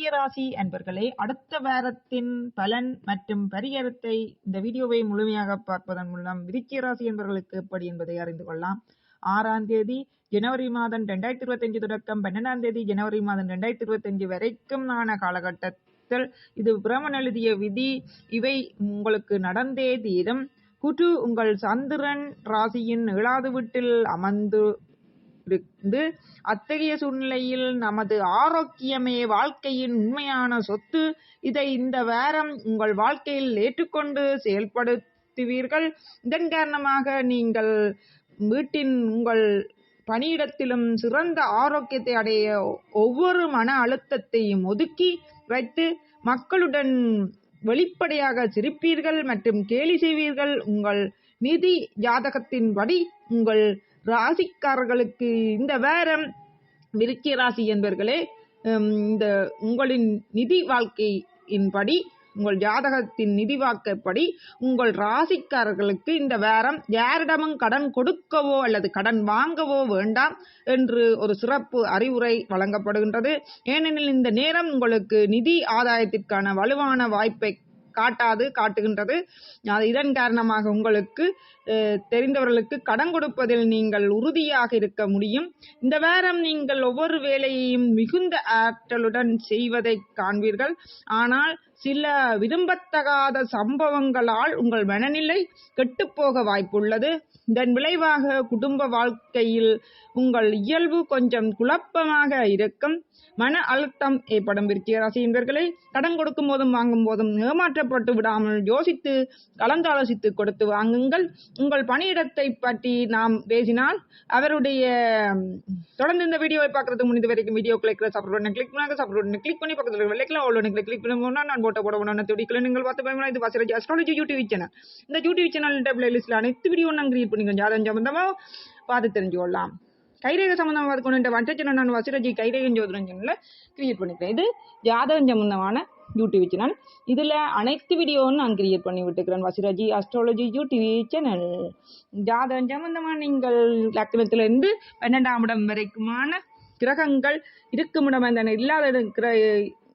விருச்சிக ராசி அன்பர்களே அடுத்த வாரத்தின் பலன் மற்றும் பரிகாரத்தை இந்த வீடியோவை முழுமையாக பார்ப்பதன் மூலம் விருச்சிக ராசி என்பவர்களுக்கு எப்படி என்பதை அறிந்து கொள்ளலாம். ஆறாம் தேதி ஜனவரி மாதம் ரெண்டாயிரத்தி இருபத்தஞ்சு தொடக்கம் பன்னெண்டாம் தேதி ஜனவரி மாதம் ரெண்டாயிரத்தி இருபத்தஞ்சு வரைக்கும் ஆன காலகட்டத்தில் இது பிரமன் எழுதிய விதி. இவை உங்களுக்கு நடந்தே தீரும். குட்டு உங்கள் சந்திரன் ராசியின் ஏழாவது வீட்டில் அமர்ந்து இருந்து அத்தகைய சூழ்நிலையில் நமது ஆரோக்கியமே வாழ்க்கையின் உண்மையான சொத்து. இதை இந்த வாரம் உங்கள் வாழ்க்கையில் ஏற்றுக்கொண்டு செயல்படுத்துவீர்கள். இதன் காரணமாக நீங்கள் வீட்டின் உங்கள் பணியிடத்திலும் சிறந்த ஆரோக்கியத்தை அடைய ஒவ்வொரு மன அழுத்தத்தையும் ஒதுக்கி வைத்து மக்களுடன் வெளிப்படையாக சிரிப்பீர்கள் மற்றும் கேலி செய்வீர்கள். உங்கள் நிதி ஜாதகத்தின்படி உங்கள் ராசிக்காரர்களுக்கு இந்த வேரம் விருச்சிக ராசி என்பர்களே இந்த உங்களின் நிதி வாழ்க்கையின்படி உங்கள் ஜாதகத்தின் நிதி வாக்கப்படி உங்கள் ராசிக்காரர்களுக்கு இந்த வாரம் யாரிடமும் கடன் கொடுக்கவோ அல்லது கடன் வாங்கவோ வேண்டாம் என்று ஒரு சிறப்பு அறிவுரை வழங்கப்படுகின்றது. ஏனெனில் இந்த நேரம் உங்களுக்கு நிதி ஆதாயத்திற்கான வலுவான வாய்ப்பை காட்டாது காட்டுகின்றது. இதன் காரணமாக உங்களுக்கு தெரிந்தவர்களுக்கு கடன் கொடுப்பதில் நீங்கள் உறுதியாக இருக்க முடியும். இந்த வாரம் நீங்கள் ஒவ்வொரு வேலையையும் மிகுந்த ஆற்றலுடன் செய்வதை காண்பீர்கள். ஆனால் சில விரும்பத்தகாத சம்பவங்களால் உங்கள் மனநிலை கெட்டுப்போக வாய்ப்புள்ளது. இதன் விளைவாக குடும்ப வாழ்க்கையில் உங்கள் இயல்பு கொஞ்சம் குழப்பமாக இருக்கும். மன அழுத்தம் ஏற்படும். விருச்சிக ராசி என்பவர்களை கடன் கொடுக்கும் போதும் வாங்கும் போதும் ஏமாற்றப்பட்டு விடாமல் யோசித்து கலந்தாலோசித்து கொடுத்து வாங்குங்கள். உங்கள் பணியிடத்தை பற்றி நாம் பேசினால் அவருடைய தொடர்ந்து இந்த வீடியோவை பார்க்கறதுக்கு முடிந்த வரைக்கும் வீடியோ கிளிக் சப்போர்ட் பண்ணி கிளிக் பண்ணாங்க. சப்போர்ட் பண்ணி கிளிக் பண்ணி பக்கத்தில் வெள்ளைக்கலாம் அவ்வளோ கிளிக் பண்ணி நான் போட்ட போட போன துடிக்கல நீங்கள் பார்த்து பயமா இது வாசராஜ் அஸ்ட்ராலஜி யூடியூப் சேனல் இந்த யூடியூப் சேனல் பிளேலிஸ்ட்ல அனைத்து வீடியோ நான் கிரியேட் பண்ணிக்கிறேன். அதன் சம்பந்தமாக பார்த்து தெரிஞ்சு கொள்ளலாம் கைரேக சம்பந்தமாக கொண்டு வட்டச்சனம் நான் வசிரஜி கைரேகன் ஜோதிடம் சேனலில் கிரியேட் பண்ணிக்கிறேன். இது ஜாதகம் சம்பந்தமான யூடியூப் சேனல் இதில் அனைத்து வீடியோவும் நான் கிரியேட் பண்ணி விட்டுக்கிறேன் வசிராஜி அஸ்ட்ராலஜி யூடியூப் சேனல் ஜாதகம் சம்பந்தமாக நீங்கள் லக்னத்திலிருந்து பன்னெண்டாம் இடம் வரைக்குமான கிரகங்கள் இருக்குமிடம் இல்லாத இருக்கிற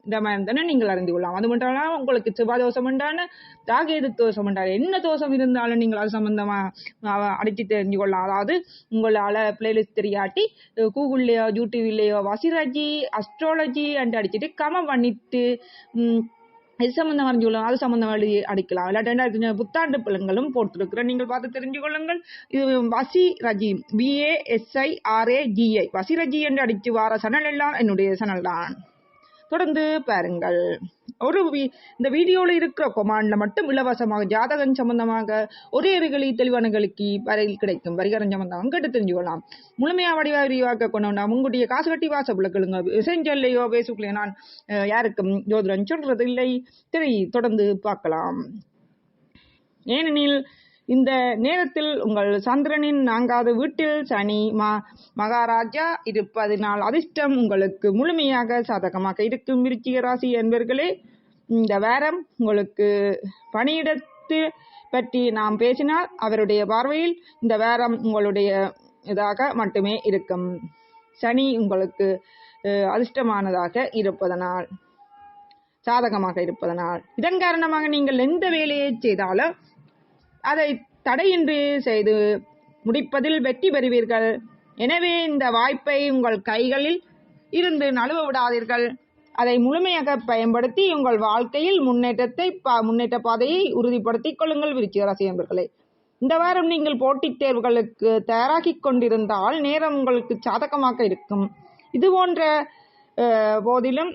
இடமா தானே நீங்கள் அறிந்து கொள்ளலாம். அது மட்டும் இல்லாமல் உங்களுக்கு செவ்வாய் தோஷம் உண்டான தாகேது தோஷம் உண்டான என்ன தோஷம் இருந்தாலும் நீங்கள் அது சம்பந்தமாக அடித்து தெரிஞ்சு கொள்ளலாம். அதாவது உங்களால் பிளேலிஸ்ட் தெரியாட்டி கூகுள்லேயோ யூடியூப்லேயோ வசிராஜி அஸ்ட்ராலஜி அண்ட் அடிச்சுட்டு கம பண்ணிட்டு இது சம்மந்தம் அறிஞ்சு கொள்ளலாம் அது சம்மந்தம் எழுதி அடிக்கலாம். இல்லாட்டி ரெண்டாயிரத்தி புத்தாண்டு பலன்களும் போட்டிருக்கிறேன் நீங்கள் பார்த்து தெரிஞ்சு கொள்ளுங்கள். இது வசி ரஜி பிஏஎஸ்ஐ ஆர்ஏ ஜிஐ வசி ரஜி என்று அடித்து வார சனல் எல்லாம் என்னுடைய சனல் தான். தொடர்ந்து பாருங்கள். ஒரு இந்த வீடியோவில் இருக்கிற கொமாண்டில் மட்டும் இலவசமாக ஜாதகம் சம்பந்தமாக ஒரே அருகளி தெளிவான களுக்கு வரையில் கிடைக்கும். வரிகரம் சம்பந்தமாக கேட்டு தெரிஞ்சுக்கலாம் முழுமையாக வடிவாக விரிவாக்க கொண்டோம்னா உங்களுடைய காசு கட்டி வாச கேளுங்க செஞ்சல்லையோ பேசுக்கலையோ நான் யாருக்கும் ஜோதிடம் சொல்றது இல்லை திரை தொடர்ந்து பார்க்கலாம். ஏனெனில் இந்த நேரத்தில் உங்கள் சந்திரனின் நான்காவது வீட்டில் சனி மா மகாராஜா இருப்பதனால் அதிர்ஷ்டம் உங்களுக்கு முழுமையாக சாதகமாக இருக்கும். விருச்சிக ராசி என்பர்களே இந்த வாரம் உங்களுக்கு பணியிடத்து பற்றி நாம் பேசினால் அவருடைய பார்வையில் இந்த வாரம் உங்களுடைய இதாக மட்டுமே இருக்கும். சனி உங்களுக்கு அதிர்ஷ்டமானதாக இருப்பதனால் சாதகமாக இருப்பதனால். இதன் காரணமாக நீங்கள் எந்த வேலையை செய்தாலும் அதை தடையின்றி செய்து முடிப்பதில் வெற்றி பெறுவீர்கள். எனவே இந்த வாய்ப்பை உங்கள் கைகளில் இருந்து நழுவ விடாதீர்கள். அதை முழுமையாக பயன்படுத்தி உங்கள் வாழ்க்கையில் முன்னேற்றத்தை முன்னேற்ற பாதையை உறுதிப்படுத்திக் கொள்ளுங்கள் விருச்சிக ராசி இந்த வாரம் நீங்கள் போட்டித் தேர்வுகளுக்கு தயாராகி கொண்டிருந்தால் நேரம் உங்களுக்கு சாதகமாக இருக்கும். இது போன்ற போதிலும்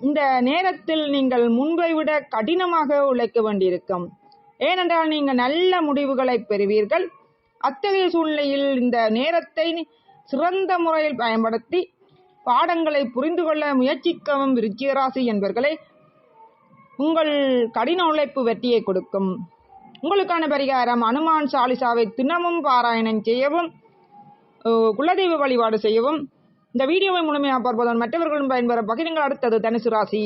இந்த நேரத்தில் நீங்கள் முன்பை விட கடினமாக உழைக்க வேண்டியிருக்கும். ஏனென்றால் நீங்கள் நல்ல முடிவுகளை பெறுவீர்கள். அத்தகைய சூழ்நிலையில் இந்த நேரத்தை சிறந்த முறையில் பயன்படுத்தி பாடங்களை புரிந்து கொள்ள முயற்சிக்கவும் விருச்சிகராசி என்பவர்களை உங்கள் கடின உழைப்பு வெற்றியை கொடுக்கும். உங்களுக்கான பரிகாரம் அனுமான் சாலிசாவை தினமும் பாராயணம் செய்யவும் குலதெய்வ வழிபாடு செய்யவும். இந்த வீடியோவை முழுமையாக பார்ப்பதன் மற்றவர்களும் பயன்பெற பகிருங்கள். அடுத்தது தனுசு ராசி.